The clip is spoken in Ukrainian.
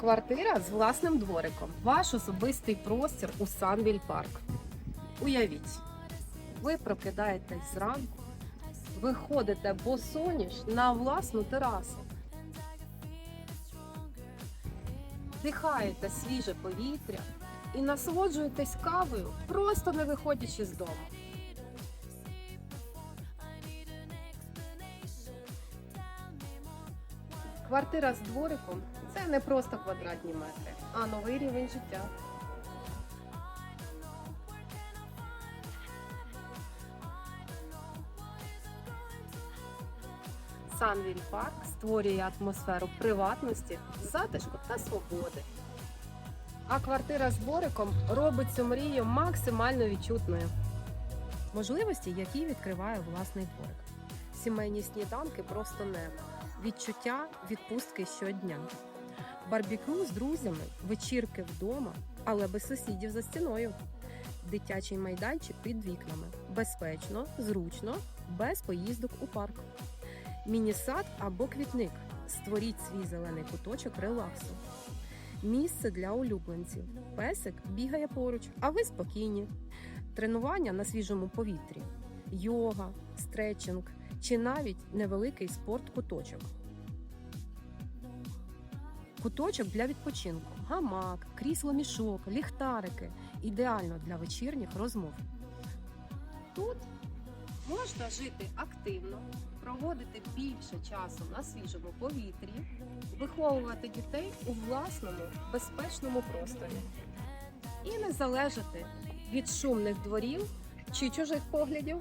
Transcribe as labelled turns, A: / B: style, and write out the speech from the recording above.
A: Квартира з власним двориком. Ваш особистий простір у Санвіль Парк. Уявіть, ви прокидаєтесь зранку, виходите босоніж на власну терасу. Дихаєте свіже повітря і насолоджуєтесь кавою, просто не виходячи з дому. Квартира з двориком це не просто квадратні метри, а новий рівень життя. Санвіль Парк створює атмосферу приватності, затишку та свободи. А квартира з двориком робить цю мрію максимально відчутною. Можливості, які відкриває власний дворик. Сімейні сніданки просто небо. Відчуття відпустки щодня. Барбекю з друзями, вечірки вдома, але без сусідів за стіною. Дитячий майданчик під вікнами. Безпечно, зручно, без поїздок у парк. Міні-сад або квітник. Створіть свій зелений куточок релаксу. Місце для улюбленців. Песик бігає поруч, а ви спокійні. Тренування на свіжому повітрі, йога, стретчинг чи навіть невеликий спорт-куточок. Куточок для відпочинку, гамак, крісло мішок, ліхтарики. Ідеально для вечірніх розмов. Тут можна жити активно, проводити більше часу на свіжому повітрі, виховувати дітей у власному безпечному просторі і не залежати від шумних дворів чи чужих поглядів.